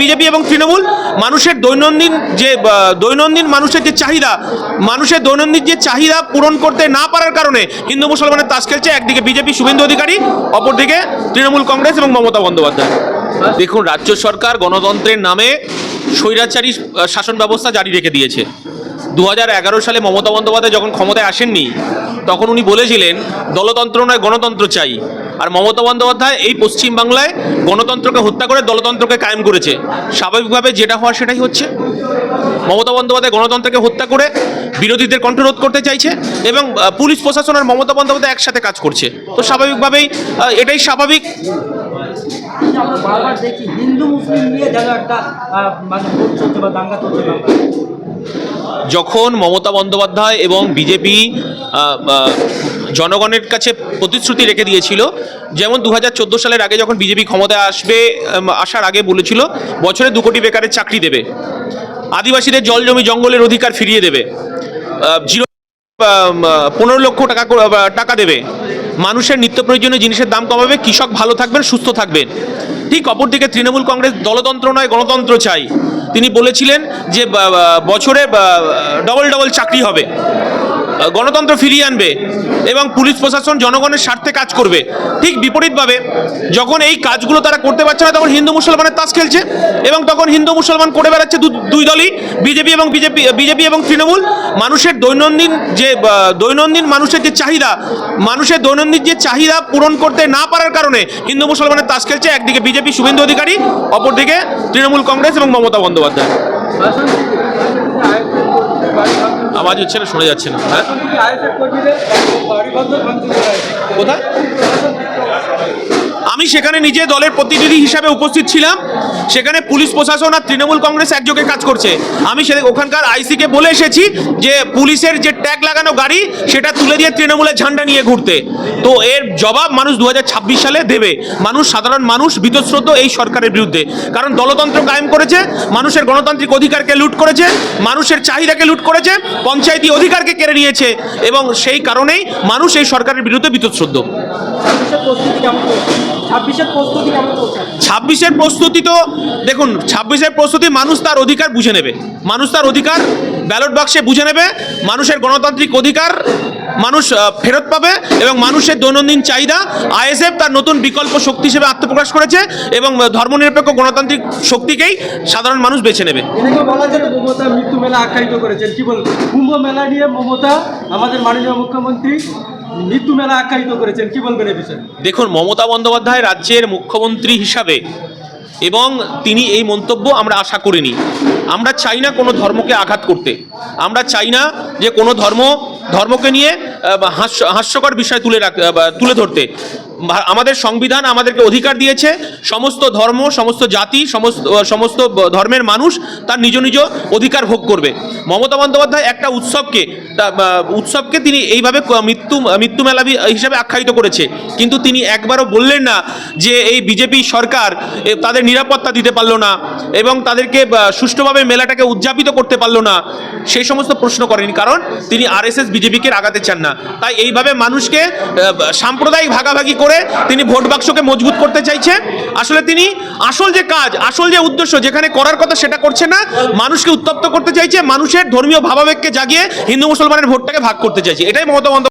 BJP এবং তৃণমূল মানুষের দৈনন্দিন যে দৈনন্দিন মানুষের যে চাহিদা, মানুষের দৈনন্দিন যে চাহিদা পূরণ করতে না পারার কারণে হিন্দু মুসলমানের তাস খেলছে। একদিকে বিজেপি শুভেন্দু অধিকারী, অপরদিকে তৃণমূল কংগ্রেস এবং মমতা বন্দ্যোপাধ্যায়। দেখুন, রাজ্য সরকার গণতন্ত্রের নামে স্বৈরাচারী শাসন ব্যবস্থা জারি রেখে দিয়েছে। দু হাজার এগারো সালে মমতা বন্দ্যোপাধ্যায় যখন ক্ষমতায় আসেননি, তখন উনি বলেছিলেন, দলতন্ত্র নয়, গণতন্ত্র চাই। আর মমতা বন্দ্যোপাধ্যায় এই পশ্চিমবাংলায় গণতন্ত্রকে হত্যা করে দলতন্ত্রকে কায়েম করেছে। স্বাভাবিকভাবে যেটা হওয়া সেটাই হচ্ছে। মমতা বন্দ্যোপাধ্যায় গণতন্ত্রকে হত্যা করে বিরোধীদের কণ্ঠরোধ করতে চাইছে এবং পুলিশ প্রশাসন আর মমতা বন্দ্যোপাধ্যায় একসাথে কাজ করছে। তো স্বাভাবিকভাবেই এটাই স্বাভাবিক। আমরা বারবার দেখি হিন্দু মুসলিম নিয়ে যেন একটা মানে চলছে বা দাঙ্গা চলছে যখন মমতা বন্দ্যোপাধ্যায় এবং বিজেপি জনগণের কাছে প্রতিশ্রুতি রেখে দিয়েছিল। যেমন দু হাজার চোদ্দ সালের আগে যখন বিজেপি ক্ষমতায় আসবে আসার আগে বলেছিল, বছরে দু কোটি বেকারের চাকরি দেবে। আদিবাসীদের জল জমি জঙ্গলের অধিকার ফিরিয়ে দেবে। জিরো পনেরো লক্ষ টাকা টাকা দেবে। মানুষের নিত্য প্রয়োজনীয় জিনিসের দাম কমাবে, কৃষক ভালো থাকবেন, সুস্থ থাকবেন। ঠিক অপরদিকে তৃণমূল কংগ্রেস দলতন্ত্র নয়, গণতন্ত্র চাই। তিনি বলেছিলেন যে বছরে ডবল ডবল চাকরি হবে। গণতন্ত্র ফিরিয়ে আনবে এবং পুলিশ প্রশাসন জনগণের স্বার্থে কাজ করবে। ঠিক বিপরীতভাবে, যখন এই কাজগুলো তারা করতে পারছে না, তখন হিন্দু মুসলমানের তাস খেলছে এবং তখন হিন্দু মুসলমান করে বেড়াচ্ছে দুই দলই, বিজেপি এবং বিজেপি বিজেপি এবং তৃণমূল। মানুষের দৈনন্দিন যে দৈনন্দিন মানুষের যে চাহিদা, মানুষের দৈনন্দিন যে চাহিদা পূরণ করতে না পারার কারণে হিন্দু মুসলমানের তাস খেলছে। একদিকে বিজেপি শুভেন্দু অধিকারী, অপরদিকে তৃণমূল কংগ্রেস এবং মমতা বন্দ্যোপাধ্যায়। আওয়াজ হচ্ছে না শোনা যাচ্ছে না। হ্যাঁ? কোথায়? আমি সেখানে নিজে দলের প্রতিনিধি হিসাবে উপস্থিত ছিলাম। সেখানে পুলিশ প্রশাসন আর তৃণমূল কংগ্রেস একযোগে কাজ করছে। আমি সে ওখানকার আইসিকে বলে এসেছি যে পুলিশের যে ট্যাগ লাগানো গাড়ি, সেটা তুলে দিয়ে তৃণমূলের ঝান্ডা নিয়ে ঘুরতে। তো এর জবাব মানুষ দু হাজার ছাব্বিশ সালে দেবে। মানুষ, সাধারণ মানুষ, বীতশ্রদ্ধ এই সরকারের বিরুদ্ধে। কারণ দলতন্ত্র কায়েম করেছে, মানুষের গণতান্ত্রিক অধিকারকে লুট করেছে, মানুষের চাহিদাকে লুট করেছে, পঞ্চায়েতি অধিকারকে কেড়ে নিয়েছে এবং সেই কারণেই মানুষ এই সরকারের বিরুদ্ধে বীতশ্রদ্ধ। ছাব্বিশের প্রস্তুতি তো দেখুন ছাব্বিশের প্রস্তুতি মানুষ তার অধিকার বুঝে নেবে। মানুষ তার অধিকার ব্যালট বাক্সে বুঝে নেবে মানুষের গণতান্ত্রিক অধিকার মানুষ ফেরত পাবে এবং মানুষের দৈনন্দিন চাহিদা আইএসএফ তার নতুন বিকল্প শক্তি হিসেবে আত্মপ্রকাশ করেছে এবং ধর্মনিরপেক্ষ গণতান্ত্রিক শক্তিকেই সাধারণ মানুষ বেছে নেবে। এদিকে বলা যায় মমতা মৃত্যু মেলা আখ্যায়িত করেছেন। কি বলবেন কুম্ভ মেলা নিয়ে মমতা আমাদের মাননীয় মুখ্যমন্ত্রী মৃত্যু মেলা আখ্যায়িত করেছেন, কি বলবেন এই বিষয়ে? দেখুন, মমতা বন্দ্যোপাধ্যায় রাজ্যের মুখ্যমন্ত্রী হিসাবে এবং তিনি এই মন্তব্য আমরা আশা করিনি। আমরা চাই না কোনো ধর্মকে আঘাত করতে। আমরা চাই না যে কোনো ধর্ম ধর্মকে নিয়ে হাস্য, হাস্যকর বিষয় তুলে রাখ তুলে ধরতে। আমাদের সংবিধান আমাদেরকে অধিকার দিয়েছে। সমস্ত ধর্ম, সমস্ত জাতি, সমস্ত সমস্ত ধর্মের মানুষ তার নিজ নিজ অধিকার ভোগ করবে। মমতা বন্দ্যোপাধ্যায় একটা উৎসবকে উৎসবকে তিনি এইভাবে মৃত্যু মৃত্যু মেলা হিসাবে আখ্যায়িত করেছে। কিন্তু তিনি একবারও বললেন না যে এই বিজেপি সরকার তাদের নিরাপত্তা দিতে পারল না এবং তাদেরকে সুষ্ঠুভাবে মেলাটাকে উদযাপিত করতে পারল না। সেই সমস্ত প্রশ্ন করেনি। কারণ তিনি আরএসএস বিজেপিকে আগাতে চান না। তাই এইভাবে মানুষকে সাম্প্রদায়িক ভাগাভাগি করে তিনি ভোট বাক্সকে মজবুত করতে চাইছে। আসলে তিনি আসল যে কাজ, আসল যে উদ্দেশ্য, যেখানে করার কথা সেটা করছে না, মানুষকে উত্তপ্ত করতে চাইছে, মানুষের ধর্মীয় ভাবাবেগকে জাগিয়ে হিন্দু মুসলমানের ভোটটাকে ভাগ করতে চাইছে। এটাই মমতা